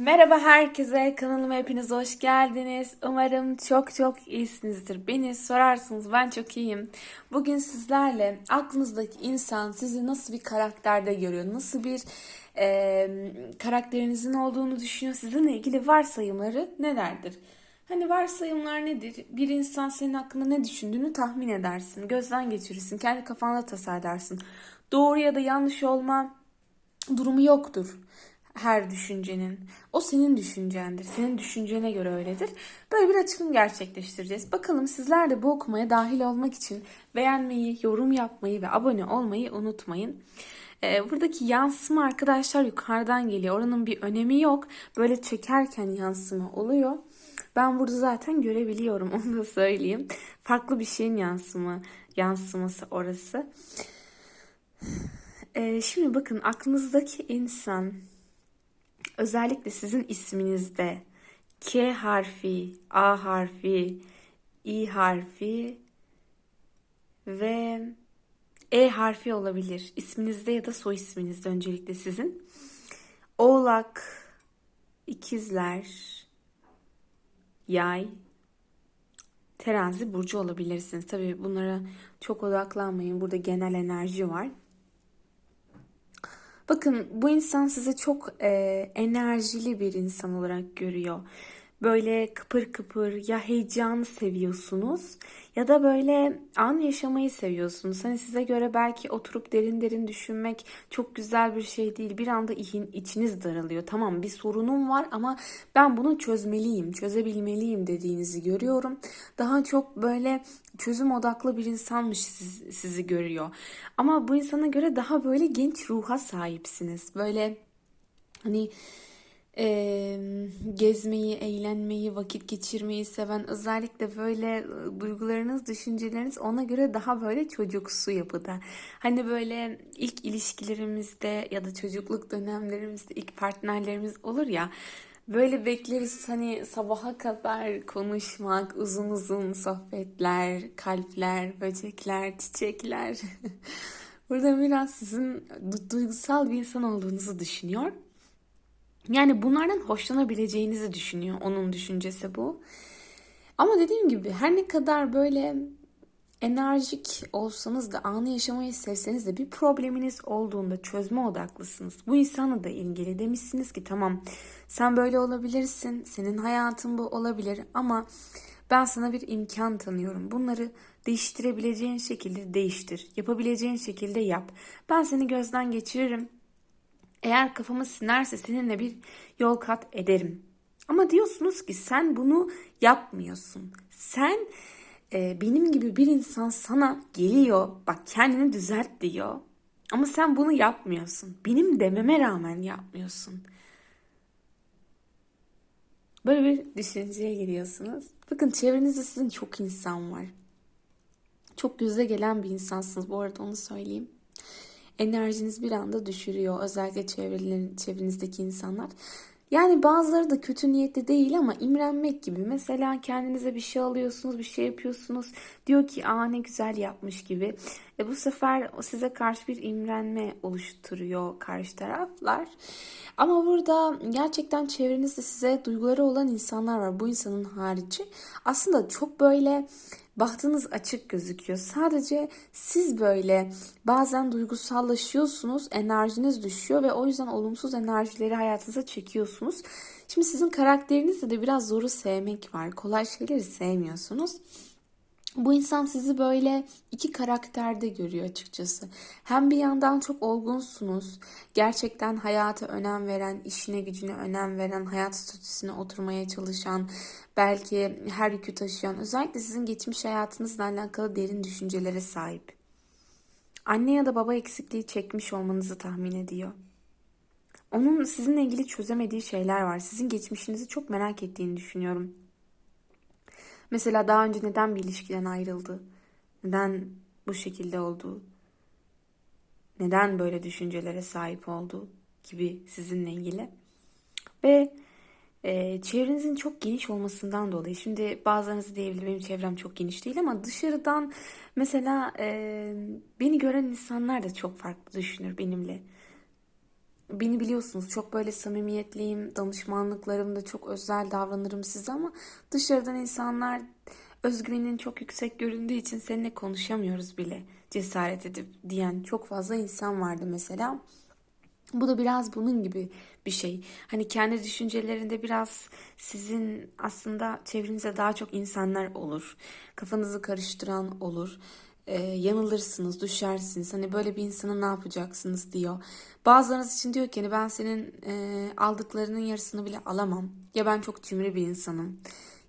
Merhaba herkese, kanalıma hepiniz hoş geldiniz. Umarım çok çok iyisinizdir. Beni sorarsınız, ben çok iyiyim. Bugün sizlerle aklınızdaki insan sizi nasıl bir karakterde görüyor, nasıl bir e, karakterinizin olduğunu düşünüyor, sizinle ilgili varsayımları nelerdir? Hani varsayımlar nedir? Bir insan senin hakkında ne düşündüğünü tahmin edersin, gözden geçirirsin, kendi kafanda tasarlarsın. Doğru ya da yanlış olma durumu yoktur her düşüncenin. O senin düşüncendir. Senin düşüncene göre öyledir. Böyle bir açılım gerçekleştireceğiz. Bakalım sizler de bu okumaya dahil olmak için beğenmeyi, yorum yapmayı ve abone olmayı unutmayın. Ee, buradaki yansıma arkadaşlar yukarıdan geliyor. Oranın bir önemi yok. Böyle çekerken yansıma oluyor. Ben burada zaten görebiliyorum onu da söyleyeyim. Farklı bir şeyin yansıma, yansıması orası. Ee, şimdi bakın aklınızdaki insan özellikle sizin isminizde K harfi, A harfi, İ harfi ve E harfi olabilir. İsminizde ya da soy isminizde öncelikle sizin. Oğlak, ikizler, yay, terazi burcu olabilirsiniz. Tabii bunlara çok odaklanmayın. Burada genel enerji var. Bakın bu insan sizi çok e, enerjili bir insan olarak görüyor. Böyle kıpır kıpır ya heyecanı seviyorsunuz ya da böyle an yaşamayı seviyorsunuz. Hani size göre belki oturup derin derin düşünmek çok güzel bir şey değil. Bir anda içiniz daralıyor. Tamam bir sorunum var ama ben bunu çözmeliyim, çözebilmeliyim dediğinizi görüyorum. Daha çok böyle çözüm odaklı bir insanmış siz, sizi görüyor. Ama bu insana göre daha böyle genç ruha sahipsiniz. Böyle hani e, gezmeyi, eğlenmeyi, vakit geçirmeyi seven özellikle böyle e, duygularınız, düşünceleriniz ona göre daha böyle çocuksu yapıda. Hani böyle ilk ilişkilerimizde ya da çocukluk dönemlerimizde ilk partnerlerimiz olur ya Böyle bekleriz hani sabaha kadar konuşmak, uzun uzun sohbetler, kalpler, böcekler, çiçekler. Burada biraz sizin duygusal bir insan olduğunuzu düşünüyor. Yani bunlardan hoşlanabileceğinizi düşünüyor. Onun düşüncesi bu. Ama dediğim gibi her ne kadar böyle enerjik olsanız da anı yaşamayı sevseniz de bir probleminiz olduğunda çözme odaklısınız. Bu insanla da ilgili demişsiniz ki tamam sen böyle olabilirsin. Senin hayatın bu olabilir ama ben sana bir imkan tanıyorum. Bunları değiştirebileceğin şekilde değiştir. Yapabileceğin şekilde yap. Ben seni gözden geçiririm. Eğer kafamı sinerse seninle bir yol kat ederim. Ama diyorsunuz ki sen bunu yapmıyorsun. Sen e, benim gibi bir insan sana geliyor, bak kendini düzelt diyor. Ama sen bunu yapmıyorsun. Benim dememe rağmen yapmıyorsun. Böyle bir düşünceye giriyorsunuz. Bakın çevrenizde sizin çok insan var. Çok göze gelen bir insansınız bu arada onu söyleyeyim enerjiniz bir anda düşürüyor. Özellikle çevrenizdeki insanlar. Yani bazıları da kötü niyetli değil ama imrenmek gibi. Mesela kendinize bir şey alıyorsunuz, bir şey yapıyorsunuz. Diyor ki aa ne güzel yapmış gibi. E bu sefer size karşı bir imrenme oluşturuyor karşı taraflar. Ama burada gerçekten çevrenizde size duyguları olan insanlar var. Bu insanın harici. Aslında çok böyle bahtınız açık gözüküyor. Sadece siz böyle bazen duygusallaşıyorsunuz, enerjiniz düşüyor ve o yüzden olumsuz enerjileri hayatınıza çekiyorsunuz. Şimdi sizin karakterinizde de biraz zoru sevmek var. Kolay şeyleri sevmiyorsunuz. Bu insan sizi böyle iki karakterde görüyor açıkçası. Hem bir yandan çok olgunsunuz. Gerçekten hayata önem veren, işine gücüne önem veren, hayat statüsüne oturmaya çalışan, belki her yükü taşıyan, özellikle sizin geçmiş hayatınızla alakalı derin düşüncelere sahip. Anne ya da baba eksikliği çekmiş olmanızı tahmin ediyor. Onun sizinle ilgili çözemediği şeyler var. Sizin geçmişinizi çok merak ettiğini düşünüyorum. Mesela daha önce neden bir ilişkiden ayrıldı? Neden bu şekilde oldu? Neden böyle düşüncelere sahip oldu gibi sizinle ilgili. Ve e, çevrenizin çok geniş olmasından dolayı. Şimdi bazılarınız diyebilir benim çevrem çok geniş değil ama dışarıdan mesela e, beni gören insanlar da çok farklı düşünür benimle. Beni biliyorsunuz çok böyle samimiyetliyim. Danışmanlıklarımda çok özel davranırım size ama dışarıdan insanlar özgüvenin çok yüksek göründüğü için seninle konuşamıyoruz bile cesaret edip diyen çok fazla insan vardı mesela. Bu da biraz bunun gibi bir şey. Hani kendi düşüncelerinde biraz sizin aslında çevrenize daha çok insanlar olur. Kafanızı karıştıran olur. Ee, yanılırsınız, düşersiniz. Hani böyle bir insana ne yapacaksınız diyor. Bazılarınız için diyor ki hani ben senin e, aldıklarının yarısını bile alamam. Ya ben çok cimri bir insanım.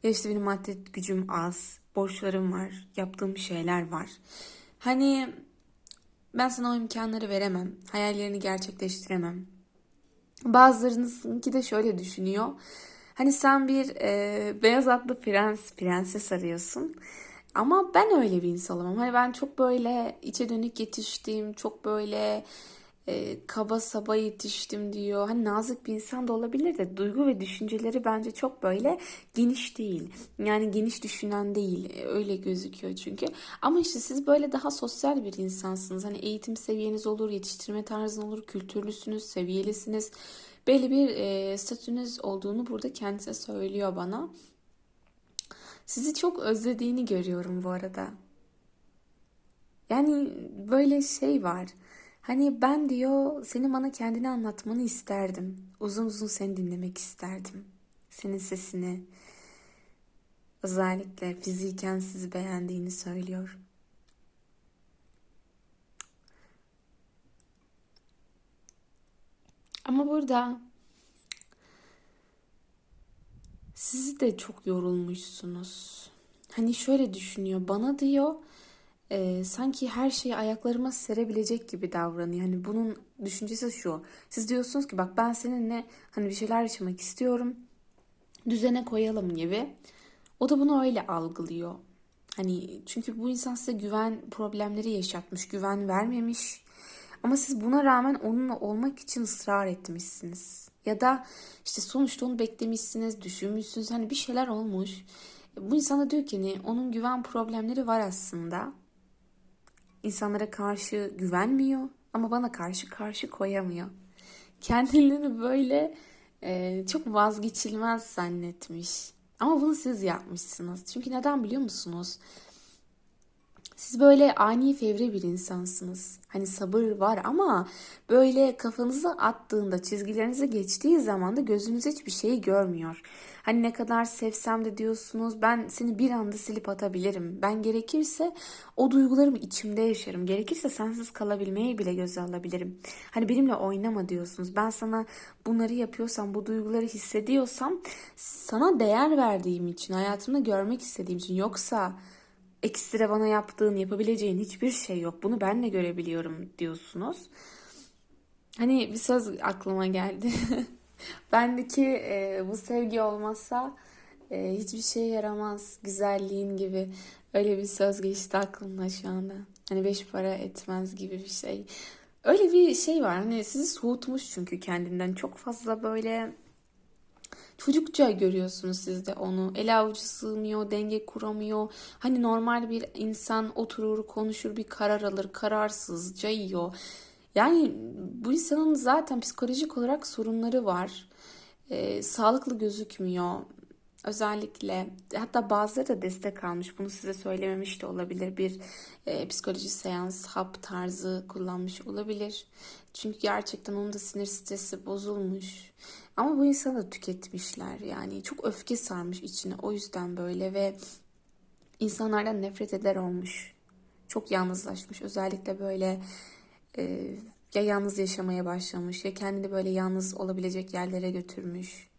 Ya işte benim maddi gücüm az. Borçlarım var. Yaptığım şeyler var. Hani ben sana o imkanları veremem. Hayallerini gerçekleştiremem. Bazılarınızınki de şöyle düşünüyor. Hani sen bir e, beyaz atlı prens, prenses arıyorsun. Ama ben öyle bir insan olamam. Hani ben çok böyle içe dönük yetiştim. Çok böyle e, kaba saba yetiştim diyor. Hani nazik bir insan da olabilir de duygu ve düşünceleri bence çok böyle geniş değil. Yani geniş düşünen değil. E, Öyle gözüküyor çünkü. Ama işte siz böyle daha sosyal bir insansınız. Hani eğitim seviyeniz olur, yetiştirme tarzın olur, kültürlüsünüz, seviyelisiniz. Belli bir e, statünüz olduğunu burada kendisi söylüyor bana. Sizi çok özlediğini görüyorum bu arada. Yani böyle şey var. Hani ben diyor senin bana kendini anlatmanı isterdim. Uzun uzun seni dinlemek isterdim. Senin sesini özellikle fiziken sizi beğendiğini söylüyor. Ama burada sizi de çok yorulmuşsunuz. Hani şöyle düşünüyor. Bana diyor e, sanki her şeyi ayaklarıma serebilecek gibi davranıyor. Hani bunun düşüncesi şu. Siz diyorsunuz ki bak ben seninle hani bir şeyler yaşamak istiyorum. Düzene koyalım gibi. O da bunu öyle algılıyor. Hani çünkü bu insan size güven problemleri yaşatmış, güven vermemiş. Ama siz buna rağmen onunla olmak için ısrar etmişsiniz. Ya da işte sonuçta onu beklemişsiniz, düşünmüşsünüz. Hani bir şeyler olmuş. Bu insana diyor ki hani onun güven problemleri var aslında. İnsanlara karşı güvenmiyor ama bana karşı karşı koyamıyor. Kendilerini böyle e, çok vazgeçilmez zannetmiş. Ama bunu siz yapmışsınız. Çünkü neden biliyor musunuz? Siz böyle ani fevri bir insansınız. Hani sabır var ama böyle kafanızı attığında, çizgilerinize geçtiği zaman da gözünüz hiçbir şeyi görmüyor. Hani ne kadar sevsem de diyorsunuz ben seni bir anda silip atabilirim. Ben gerekirse o duygularımı içimde yaşarım. Gerekirse sensiz kalabilmeyi bile göze alabilirim. Hani benimle oynama diyorsunuz. Ben sana bunları yapıyorsam, bu duyguları hissediyorsam sana değer verdiğim için, hayatımda görmek istediğim için yoksa ekstra bana yaptığın, yapabileceğin hiçbir şey yok. Bunu ben de görebiliyorum diyorsunuz. Hani bir söz aklıma geldi. Bendeki e, bu sevgi olmazsa e, hiçbir şey yaramaz. Güzelliğin gibi öyle bir söz geçti aklımda şu anda. Hani beş para etmez gibi bir şey. Öyle bir şey var. Hani sizi soğutmuş çünkü kendinden çok fazla böyle Çocukça görüyorsunuz siz de onu. El avucu sığmıyor, denge kuramıyor. Hani normal bir insan oturur, konuşur, bir karar alır, kararsızca yiyor. Yani bu insanın zaten psikolojik olarak sorunları var. Ee, sağlıklı gözükmüyor. Özellikle hatta bazıları da destek almış. Bunu size söylememiş de olabilir. Bir e, psikoloji seans, hap tarzı kullanmış olabilir. Çünkü gerçekten onun da sinir stresi bozulmuş. Ama bu insanı da tüketmişler. Yani çok öfke sarmış içine. O yüzden böyle ve insanlardan nefret eder olmuş. Çok yalnızlaşmış. Özellikle böyle e, ya yalnız yaşamaya başlamış ya kendini böyle yalnız olabilecek yerlere götürmüş.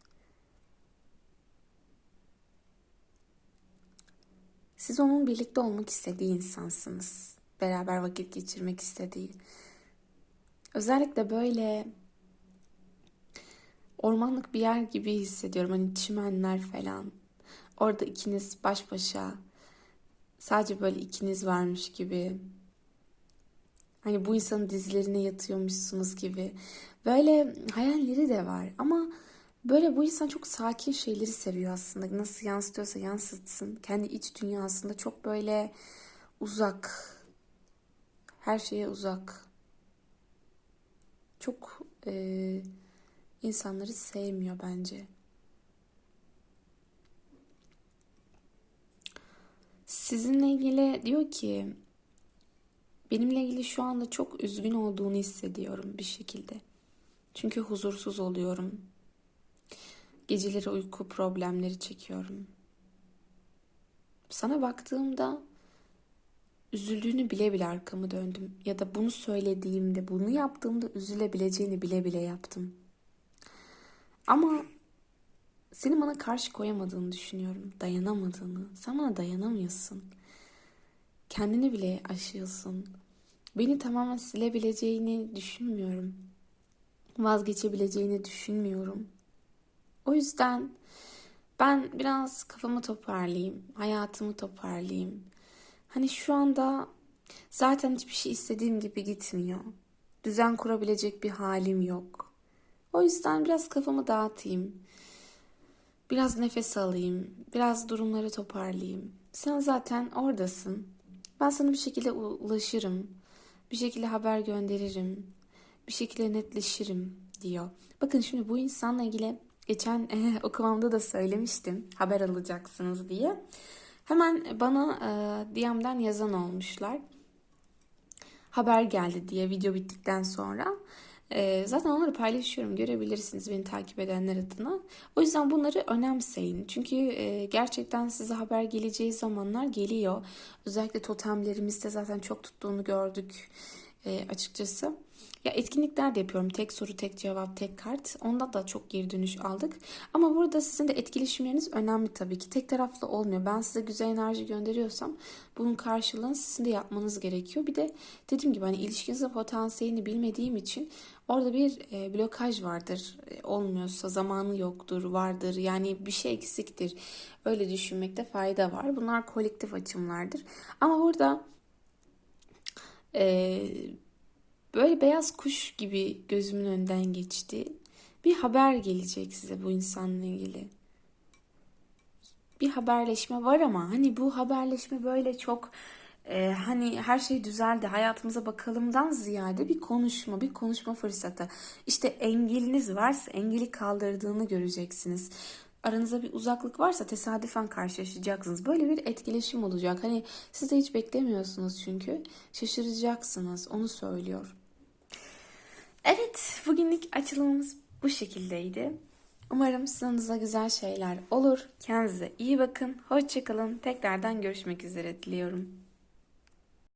Siz onun birlikte olmak istediği insansınız. Beraber vakit geçirmek istediği. Özellikle böyle ormanlık bir yer gibi hissediyorum. Hani çimenler falan. Orada ikiniz baş başa. Sadece böyle ikiniz varmış gibi. Hani bu insanın dizlerine yatıyormuşsunuz gibi. Böyle hayalleri de var ama böyle bu insan çok sakin şeyleri seviyor aslında. Nasıl yansıtıyorsa yansıtsın. Kendi iç dünyasında çok böyle uzak. Her şeye uzak. Çok e, insanları sevmiyor bence. Sizinle ilgili diyor ki benimle ilgili şu anda çok üzgün olduğunu hissediyorum bir şekilde. Çünkü huzursuz oluyorum. Geceleri uyku problemleri çekiyorum. Sana baktığımda üzüldüğünü bile bile arkamı döndüm. Ya da bunu söylediğimde, bunu yaptığımda üzülebileceğini bile bile yaptım. Ama senin bana karşı koyamadığını düşünüyorum. Dayanamadığını. Sen bana dayanamıyorsun. Kendini bile aşıyorsun. Beni tamamen silebileceğini düşünmüyorum. Vazgeçebileceğini düşünmüyorum. O yüzden ben biraz kafamı toparlayayım, hayatımı toparlayayım. Hani şu anda zaten hiçbir şey istediğim gibi gitmiyor. Düzen kurabilecek bir halim yok. O yüzden biraz kafamı dağıtayım. Biraz nefes alayım. Biraz durumları toparlayayım. Sen zaten oradasın. Ben sana bir şekilde ulaşırım. Bir şekilde haber gönderirim. Bir şekilde netleşirim diyor. Bakın şimdi bu insanla ilgili geçen eh, okumamda da söylemiştim. Haber alacaksınız diye. Hemen bana e, DM'den yazan olmuşlar. Haber geldi diye video bittikten sonra. E, zaten onları paylaşıyorum. Görebilirsiniz beni takip edenler adına. O yüzden bunları önemseyin. Çünkü e, gerçekten size haber geleceği zamanlar geliyor. Özellikle totemlerimizde zaten çok tuttuğunu gördük e, açıkçası. Ya etkinlikler de yapıyorum. Tek soru, tek cevap, tek kart. Onda da çok geri dönüş aldık. Ama burada sizin de etkileşimleriniz önemli tabii ki. Tek taraflı olmuyor. Ben size güzel enerji gönderiyorsam bunun karşılığını sizin de yapmanız gerekiyor. Bir de dediğim gibi hani ilişkinizin potansiyelini bilmediğim için orada bir e, blokaj vardır. E, olmuyorsa zamanı yoktur, vardır. Yani bir şey eksiktir. Öyle düşünmekte fayda var. Bunlar kolektif açımlardır. Ama burada e, Böyle beyaz kuş gibi gözümün önünden geçti. Bir haber gelecek size bu insanla ilgili. Bir haberleşme var ama hani bu haberleşme böyle çok e, hani her şey düzeldi hayatımıza bakalımdan ziyade bir konuşma, bir konuşma fırsatı. İşte engeliniz varsa engeli kaldırdığını göreceksiniz. Aranızda bir uzaklık varsa tesadüfen karşılaşacaksınız. Böyle bir etkileşim olacak. Hani siz de hiç beklemiyorsunuz çünkü. Şaşıracaksınız. Onu söylüyor. Evet, bugünlük açılımımız bu şekildeydi. Umarım sınavınıza güzel şeyler olur. Kendinize iyi bakın. Hoşçakalın. Tekrardan görüşmek üzere diliyorum.